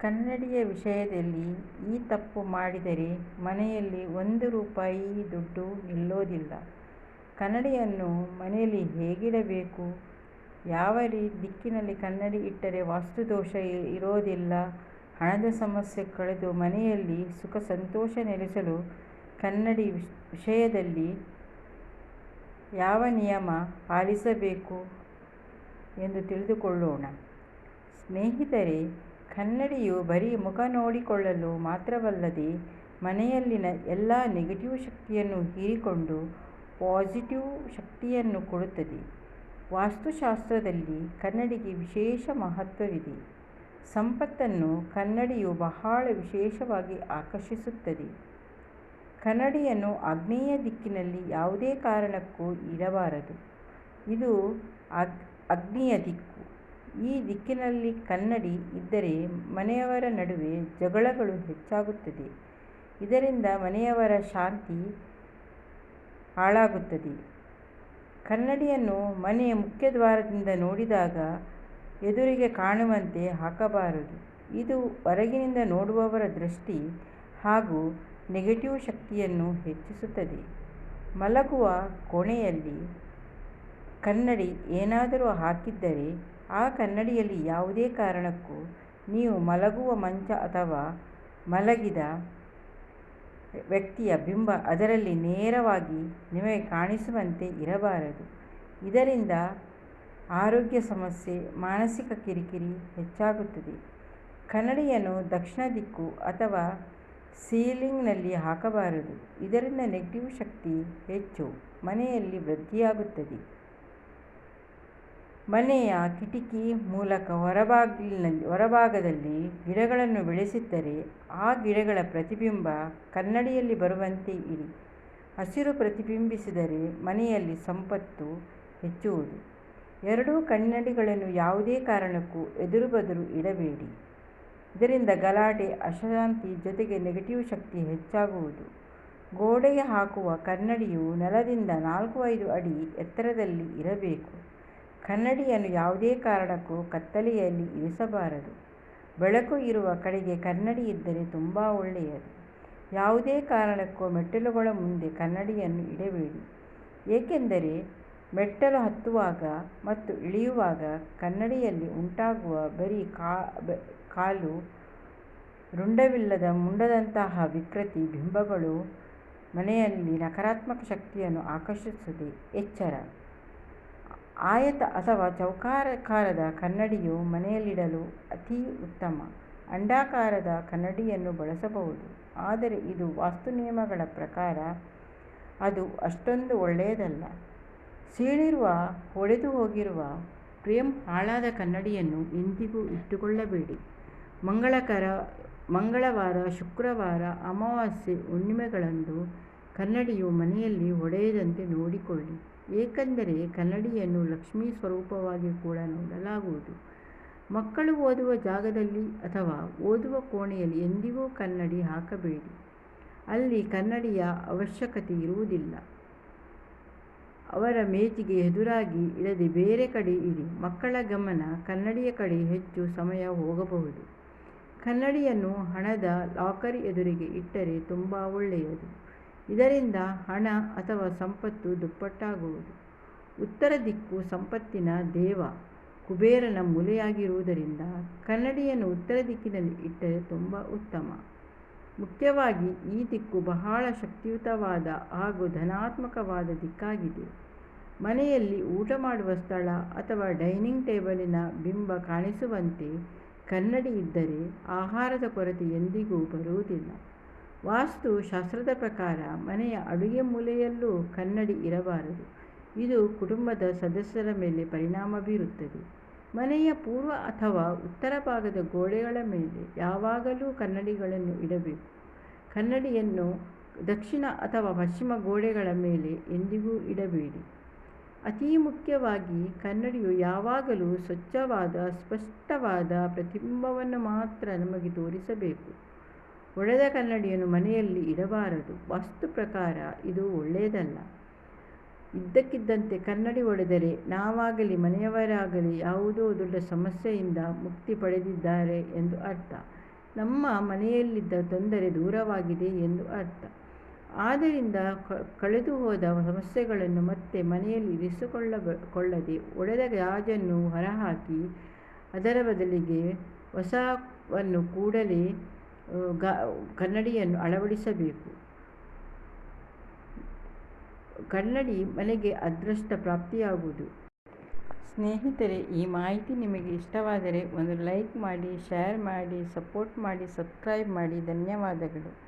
ಕನ್ನಡಿಯ ವಿಷಯದಲ್ಲಿ ಈ ತಪ್ಪು ಮಾಡಿದರೆ ಮನೆಯಲ್ಲಿ ಒಂದು ರೂಪಾಯಿ ದುಡ್ಡು ನಿಲ್ಲೋದಿಲ್ಲ. ಕನ್ನಡಿಯನ್ನು ಮನೆಯಲ್ಲಿ ಹೇಗಿಡಬೇಕು, ಯಾವ ರೀ ದಿಕ್ಕಿನಲ್ಲಿ ಕನ್ನಡಿ ಇಟ್ಟರೆ ವಾಸ್ತುದೋಷ ಇರೋದಿಲ್ಲ, ಹಣದ ಸಮಸ್ಯೆ ಕಳೆದು ಮನೆಯಲ್ಲಿ ಸುಖ ಸಂತೋಷ ನೆಲೆಸಲು ಕನ್ನಡಿ ವಿಷಯದಲ್ಲಿ ಯಾವ ನಿಯಮ ಪಾಲಿಸಬೇಕು ಎಂದು ತಿಳಿದುಕೊಳ್ಳೋಣ. ಸ್ನೇಹಿತರೆ, ಕನ್ನಡಿಯು ಬರೀ ಮುಖ ನೋಡಿಕೊಳ್ಳಲು ಮಾತ್ರವಲ್ಲದೆ ಮನೆಯಲ್ಲಿನ ಎಲ್ಲ ನೆಗೆಟಿವ್ ಶಕ್ತಿಯನ್ನು ಹೀರಿಕೊಂಡು ಪಾಸಿಟಿವ್ ಶಕ್ತಿಯನ್ನು ಕೊಡುತ್ತದೆ. ವಾಸ್ತುಶಾಸ್ತ್ರದಲ್ಲಿ ಕನ್ನಡಿಗೆ ವಿಶೇಷ ಮಹತ್ವವಿದೆ. ಸಂಪತ್ತನ್ನು ಕನ್ನಡಿಯು ಬಹಳ ವಿಶೇಷವಾಗಿ ಆಕರ್ಷಿಸುತ್ತದೆ. ಕನ್ನಡಿಯನ್ನು ಆಗ್ನೇಯ ದಿಕ್ಕಿನಲ್ಲಿ ಯಾವುದೇ ಕಾರಣಕ್ಕೂ ಇಡಬಾರದು. ಇದು ಅಗ್ ಅಗ್ನಿಯ ದಿಕ್ಕು. ಈ ದಿಕ್ಕಿನಲ್ಲಿ ಕನ್ನಡಿ ಇದ್ದರೆ ಮನೆಯವರ ನಡುವೆ ಜಗಳಗಳು ಹೆಚ್ಚಾಗುತ್ತದೆ. ಇದರಿಂದ ಮನೆಯವರ ಶಾಂತಿ ಹಾಳಾಗುತ್ತದೆ. ಕನ್ನಡಿಯನ್ನು ಮನೆಯ ಮುಖ್ಯದ್ವಾರದಿಂದ ನೋಡಿದಾಗ ಎದುರಿಗೆ ಕಾಣುವಂತೆ ಹಾಕಬಾರದು. ಇದು ಹೊರಗಿನಿಂದ ನೋಡುವವರ ದೃಷ್ಟಿ ಹಾಗೂ ನೆಗೆಟಿವ್ ಶಕ್ತಿಯನ್ನು ಹೆಚ್ಚಿಸುತ್ತದೆ. ಮಲಗುವ ಕೋಣೆಯಲ್ಲಿ ಕನ್ನಡಿ ಏನಾದರೂ ಹಾಕಿದ್ದರೆ ಆ ಕನ್ನಡಿಯಲ್ಲಿ ಯಾವುದೇ ಕಾರಣಕ್ಕೂ ನೀವು ಮಲಗುವ ಮಂಚ ಅಥವಾ ಮಲಗಿದ ವ್ಯಕ್ತಿಯ ಬಿಂಬ ಅದರಲ್ಲಿ ನೇರವಾಗಿ ನಿಮಗೆ ಕಾಣಿಸುವಂತೆ ಇರಬಾರದು. ಇದರಿಂದ ಆರೋಗ್ಯ ಸಮಸ್ಯೆ, ಮಾನಸಿಕ ಕಿರಿಕಿರಿ ಹೆಚ್ಚಾಗುತ್ತದೆ. ಕನ್ನಡಿಯನ್ನು ದಕ್ಷಿಣ ದಿಕ್ಕು ಅಥವಾ ಸೀಲಿಂಗ್ನಲ್ಲಿ ಹಾಕಬಾರದು. ಇದರಿಂದ ನೆಗೆಟಿವ್ ಶಕ್ತಿ ಹೆಚ್ಚು ಮನೆಯಲ್ಲಿ ವೃದ್ಧಿಯಾಗುತ್ತದೆ. ಮನೆಯ ಕಿಟಕಿ ಮೂಲಕ ಹೊರಭಾಗದಲ್ಲಿ ಗಿಡಗಳನ್ನು ಬೆಳೆಸಿದ್ದರೆ ಆ ಗಿಡಗಳ ಪ್ರತಿಬಿಂಬ ಕನ್ನಡಿಯಲ್ಲಿ ಬರುವಂತೆ ಇಡಿ. ಹಸಿರು ಪ್ರತಿಬಿಂಬಿಸಿದರೆ ಮನೆಯಲ್ಲಿ ಸಂಪತ್ತು ಹೆಚ್ಚುವುದು. ಎರಡೂ ಕನ್ನಡಿಗಳನ್ನು ಯಾವುದೇ ಕಾರಣಕ್ಕೂ ಎದುರು ಬದುರು ಇಡಬೇಡಿ. ಇದರಿಂದ ಗಲಾಟೆ, ಅಶಾಂತಿ ಜೊತೆಗೆ ನೆಗೆಟಿವ್ ಶಕ್ತಿ ಹೆಚ್ಚಾಗುವುದು. ಗೋಡೆಗೆ ಹಾಕುವ ಕನ್ನಡಿಯು ನೆಲದಿಂದ ನಾಲ್ಕು-ಐದು ಅಡಿ ಎತ್ತರದಲ್ಲಿ ಇರಬೇಕು. ಕನ್ನಡಿಯನ್ನು ಯಾವುದೇ ಕಾರಣಕ್ಕೂ ಕತ್ತಲೆಯಲ್ಲಿ ಇರಿಸಬಾರದು. ಬೆಳಕು ಇರುವ ಕಡೆಗೆ ಕನ್ನಡಿ ಇದ್ದರೆ ತುಂಬ ಒಳ್ಳೆಯದು. ಯಾವುದೇ ಕಾರಣಕ್ಕೂ ಮೆಟ್ಟಿಲುಗಳ ಮುಂದೆ ಕನ್ನಡಿಯನ್ನು ಇಡಬೇಡಿ. ಏಕೆಂದರೆ ಮೆಟ್ಟಲು ಹತ್ತುವಾಗ ಮತ್ತು ಇಳಿಯುವಾಗ ಕನ್ನಡಿಯಲ್ಲಿ ಉಂಟಾಗುವ ಬರೀ ಕಾಲು, ರುಂಡವಿಲ್ಲದ ಮುಂಡದಂತಹ ವಿಕೃತಿ ಬಿಂಬಗಳು ಮನೆಯಲ್ಲಿ ನಕಾರಾತ್ಮಕ ಶಕ್ತಿಯನ್ನು ಆಕರ್ಷಿಸುತ್ತದೆ. ಎಚ್ಚರ: ಆಯತ ಅಥವಾ ಚೌಕಾಕಾರದ ಕನ್ನಡಿಯು ಮನೆಯಲ್ಲಿಡಲು ಅತಿ ಉತ್ತಮ. ಅಂಡಾಕಾರದ ಕನ್ನಡಿಯನ್ನು ಬಳಸಬಹುದು. ಆದರೆ ಇದು ವಾಸ್ತು ನಿಯಮಗಳ ಪ್ರಕಾರ ಅದು ಅಷ್ಟೊಂದು ಒಳ್ಳೆಯದಲ್ಲ. ಸೀಳಿರುವ, ಒಡೆದುಹೋಗಿರುವ, ಫ್ರೇಮ್ ಹಾಳಾದ ಕನ್ನಡಿಯನ್ನು ಎಂದಿಗೂ ಇಟ್ಟುಕೊಳ್ಳಬೇಡಿ. ಮಂಗಳಕರ ಮಂಗಳವಾರ, ಶುಕ್ರವಾರ, ಅಮಾವಾಸ್ಯೆ, ಹುಣ್ಣಿಮೆಗಳಂದು ಕನ್ನಡಿಯು ಮನೆಯಲ್ಲಿ ಹೊಡೆಯದಂತೆ ನೋಡಿಕೊಳ್ಳಿ. ಏಕೆಂದರೆ ಕನ್ನಡಿಯನ್ನು ಲಕ್ಷ್ಮೀ ಸ್ವರೂಪವಾಗಿ ಕೂಡ ನೋಡಲಾಗುವುದು. ಮಕ್ಕಳು ಓದುವ ಜಾಗದಲ್ಲಿ ಅಥವಾ ಓದುವ ಕೋಣೆಯಲ್ಲಿ ಎಂದಿಗೂ ಕನ್ನಡಿ ಹಾಕಬೇಡಿ. ಅಲ್ಲಿ ಕನ್ನಡಿಯ ಅವಶ್ಯಕತೆ ಇರುವುದಿಲ್ಲ. ಅವರ ಮೇಜಿಗೆ ಎದುರಾಗಿ ಇಡದೆ ಬೇರೆ ಕಡೆ ಇಡಿ. ಮಕ್ಕಳ ಗಮನ ಕನ್ನಡಿಯ ಕಡೆ ಹೆಚ್ಚು ಸಮಯ ಹೋಗಬಹುದು. ಕನ್ನಡಿಯನ್ನು ಹಣದ ಲಾಕರ್ ಎದುರಿಗೆ ಇಟ್ಟರೆ ತುಂಬ ಒಳ್ಳೆಯದು. ಇದರಿಂದ ಹಣ ಅಥವಾ ಸಂಪತ್ತು ದುಪ್ಪಟ್ಟಾಗುವುದು. ಉತ್ತರ ದಿಕ್ಕು ಸಂಪತ್ತಿನ ದೇವ ಕುಬೇರನ ಮೂಲೆಯಾಗಿರುವುದರಿಂದ ಕನ್ನಡಿಯನ್ನು ಉತ್ತರ ದಿಕ್ಕಿನಲ್ಲಿ ಇಟ್ಟರೆ ತುಂಬ ಉತ್ತಮ. ಮುಖ್ಯವಾಗಿ ಈ ದಿಕ್ಕು ಬಹಳ ಶಕ್ತಿಯುತವಾದ ಹಾಗೂ ಧನಾತ್ಮಕವಾದ ದಿಕ್ಕಾಗಿದೆ. ಮನೆಯಲ್ಲಿ ಊಟ ಮಾಡುವ ಸ್ಥಳ ಅಥವಾ ಡೈನಿಂಗ್ ಟೇಬಲಿನ ಬಿಂಬ ಕಾಣಿಸುವಂತೆ ಕನ್ನಡಿ ಇದ್ದರೆ ಆಹಾರದ ಕೊರತೆ ಎಂದಿಗೂ ಬರುವುದಿಲ್ಲ. ವಾಸ್ತು ಶಾಸ್ತ್ರದ ಪ್ರಕಾರ ಮನೆಯ ಅಡುಗೆ ಮೂಲೆಯಲ್ಲೂ ಕನ್ನಡಿ ಇರಬಾರದು. ಇದು ಕುಟುಂಬದ ಸದಸ್ಯರ ಮೇಲೆ ಪರಿಣಾಮ ಬೀರುತ್ತದೆ. ಮನೆಯ ಪೂರ್ವ ಅಥವಾ ಉತ್ತರ ಭಾಗದ ಗೋಡೆಗಳ ಮೇಲೆ ಯಾವಾಗಲೂ ಕನ್ನಡಿಗಳನ್ನು ಇಡಬೇಕು. ಕನ್ನಡಿಯನ್ನು ದಕ್ಷಿಣ ಅಥವಾ ಪಶ್ಚಿಮ ಗೋಡೆಗಳ ಮೇಲೆ ಎಂದಿಗೂ ಇಡಬೇಡಿ. ಅತೀ ಮುಖ್ಯವಾಗಿ ಕನ್ನಡಿಯು ಯಾವಾಗಲೂ ಸ್ವಚ್ಛವಾದ, ಸ್ಪಷ್ಟವಾದ ಪ್ರತಿಬಿಂಬವನ್ನು ಮಾತ್ರ ನಮಗೆ ತೋರಿಸಬೇಕು. ಒಡೆದ ಕನ್ನಡಿಯನ್ನು ಮನೆಯಲ್ಲಿ ಇಡಬಾರದು. ವಸ್ತು ಪ್ರಕಾರ ಇದು ಒಳ್ಳೆಯದಲ್ಲ. ಇದ್ದಕ್ಕಿದ್ದಂತೆ ಕನ್ನಡಿ ಒಡೆದರೆ ನಾವಾಗಲಿ ಮನೆಯವರಾಗಲಿ ಯಾವುದೋ ದೊಡ್ಡ ಸಮಸ್ಯೆಯಿಂದ ಮುಕ್ತಿ ಪಡೆದಿದ್ದಾರೆ ಎಂದು ಅರ್ಥ. ನಮ್ಮ ಮನೆಯಲ್ಲಿದ್ದ ತೊಂದರೆ ದೂರವಾಗಿದೆ ಎಂದು ಅರ್ಥ ಆದ್ದರಿಂದ ಕಳೆದು ಹೋದ ಸಮಸ್ಯೆಗಳನ್ನು ಮತ್ತೆ ಮನೆಯಲ್ಲಿ ಇರಿಸಿಕೊಳ್ಳದೆ ಒಡೆದ ಗಾಜನ್ನು ಹೊರಹಾಕಿ ಅದರ ಬದಲಿಗೆ ಹೊಸವನ್ನು ಕೂಡಲೇ ಗಾ, ಕನ್ನಡಿಯನ್ನು ಅಳವಡಿಸಬೇಕು. ಕನ್ನಡಿ ಮನೆಗೆ ಅದೃಷ್ಟ ಪ್ರಾಪ್ತಿಯಾಗುವುದು. ಸ್ನೇಹಿತರೆ, ಈ ಮಾಹಿತಿ ನಿಮಗೆ ಇಷ್ಟವಾದರೆ ಒಂದು ಲೈಕ್ ಮಾಡಿ, ಶೇರ್ ಮಾಡಿ, ಸಪೋರ್ಟ್ ಮಾಡಿ, ಸಬ್ಸ್ಕ್ರೈಬ್ ಮಾಡಿ. ಧನ್ಯವಾದಗಳು.